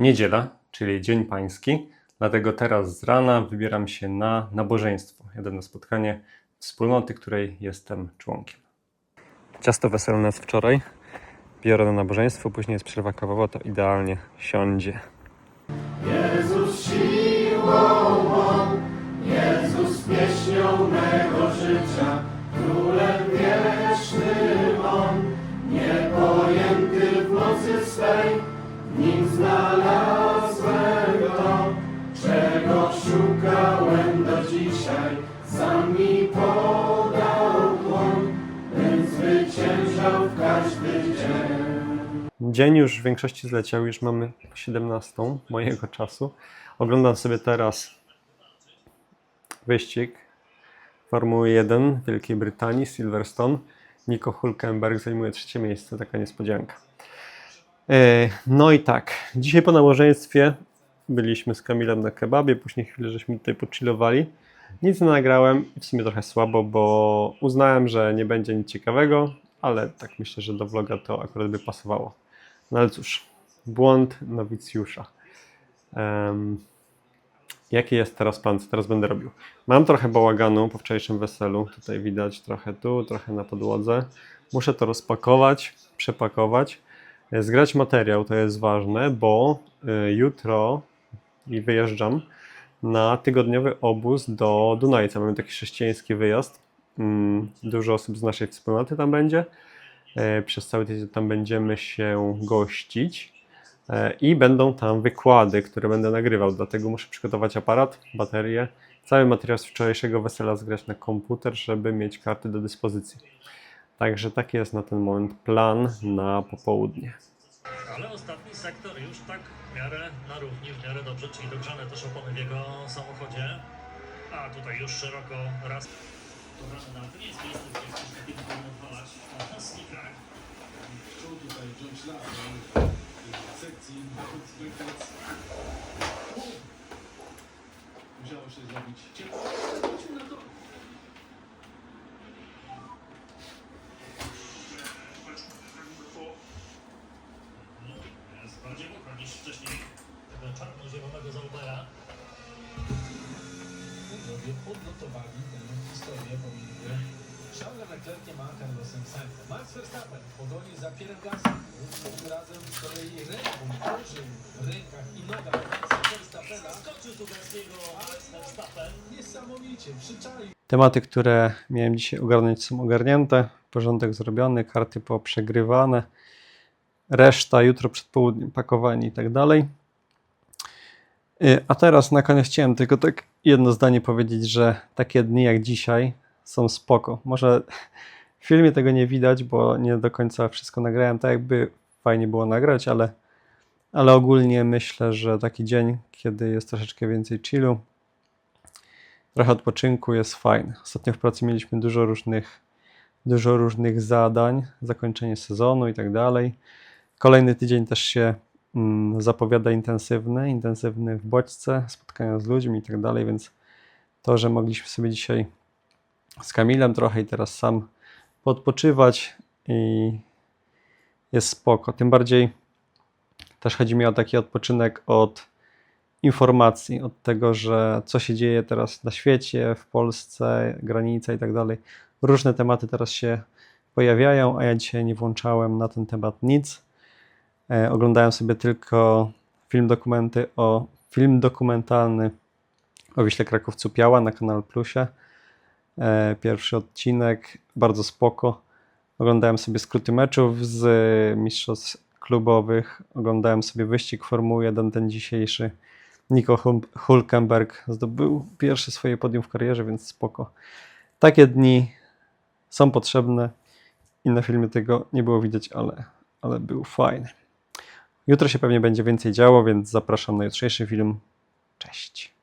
niedziela, czyli Dzień Pański, dlatego teraz z rana wybieram się na nabożeństwo. Jadę na spotkanie wspólnoty, której jestem członkiem. Ciasto weselne z wczoraj. Biorę na nabożeństwo, później jest przerwa kawowa, to idealnie siądzie. Jezus siłą mą, Jezus pieśnią mego życia, dzisiaj, sam mi podał dłoń, bym zwyciężał w każdy dzień. Dzień już w większości zleciał, już mamy 17 mojego czasu. Oglądam sobie teraz wyścig Formuły 1 w Wielkiej Brytanii, Silverstone. Nico Hulkenberg zajmuje trzecie miejsce, taka niespodzianka. E, No i tak, dzisiaj po nałożeństwie byliśmy z Kamilem na kebabie, później chwilę żeśmy tutaj pochillowali. Nic nie nagrałem w sumie trochę słabo, bo uznałem, że nie będzie nic ciekawego, ale tak myślę, że do vloga to akurat by pasowało. No ale cóż, błąd nowicjusza. Em, jaki jest teraz plan, co teraz będę robił? Mam trochę bałaganu po wczorajszym weselu, tutaj widać trochę tu, trochę na podłodze. Muszę to rozpakować, przepakować, zgrać materiał, to jest ważne, bo y, jutro i wyjeżdżam na tygodniowy obóz do Dunajca. Mamy taki chrześcijański wyjazd. Mm, Dużo osób z naszej wspólnoty tam będzie. E, Przez cały tydzień tam będziemy się gościć E, i będą tam wykłady, które będę nagrywał. Dlatego muszę przygotować aparat, baterię, cały materiał z wczorajszego wesela zgrać na komputer, żeby mieć karty do dyspozycji. Także taki jest na ten moment plan na popołudnie. Ale ostatni sektor już tak w miarę na równi, w miarę dobrze, czyli dogrzane też opony w jego samochodzie. A tutaj już szeroko raz. Nie jest miejsce, gdzie ktoś tutaj wziąć sekcji. Musiało się zrobić ciepło. Uczniowie odnotowali tę historię pomiędzy Charlesem Leclerciem a Carlosem Sainzem. Max Verstappen w pogoni za. Tym razem z kolei ręką użył w rękach i nogach Maxa Verstappena. Skoczył tu Gaskiego Verstappen. Niesamowicie przyczaił Tematy, które miałem dzisiaj ogarnąć, są ogarnięte. Porządek zrobiony, karty poprzegrywane. Reszta jutro przed południem, pakowanie i tak dalej. Y, A teraz na koniec chciałem tylko tak jedno zdanie powiedzieć, że takie dni jak dzisiaj są spoko. Może w filmie tego nie widać, bo nie do końca wszystko nagrałem tak, jakby fajnie było nagrać, ale, ale ogólnie myślę, że taki dzień, kiedy jest troszeczkę więcej chillu, trochę odpoczynku jest fajny. Ostatnio w pracy mieliśmy dużo różnych, dużo różnych zadań, zakończenie sezonu i tak dalej. Kolejny tydzień też się zapowiada intensywny, intensywny w bodźce, spotkania z ludźmi i tak dalej, więc to, że mogliśmy sobie dzisiaj z Kamilem trochę i teraz sam podpoczywać i jest spoko. Tym bardziej też chodzi mi o taki odpoczynek od informacji, od tego, że co się dzieje teraz na świecie, w Polsce, granice i tak dalej. Różne tematy teraz się pojawiają, a ja dzisiaj nie włączałem na ten temat nic. E, oglądałem sobie tylko film dokumenty o film dokumentalny o Wiśle Krakowcu Piała na Kanal Plusie. E, pierwszy odcinek, bardzo spoko. Oglądałem sobie skróty meczów z mistrzostw klubowych. Oglądałem sobie wyścig Formuły 1, ten dzisiejszy. Nico Hul- Hulkenberg zdobył pierwsze swoje podium w karierze, więc spoko. Takie dni są potrzebne i na filmie tego nie było widać, ale, ale był fajny. Jutro się pewnie będzie więcej działo, więc zapraszam na jutrzejszy film. Cześć.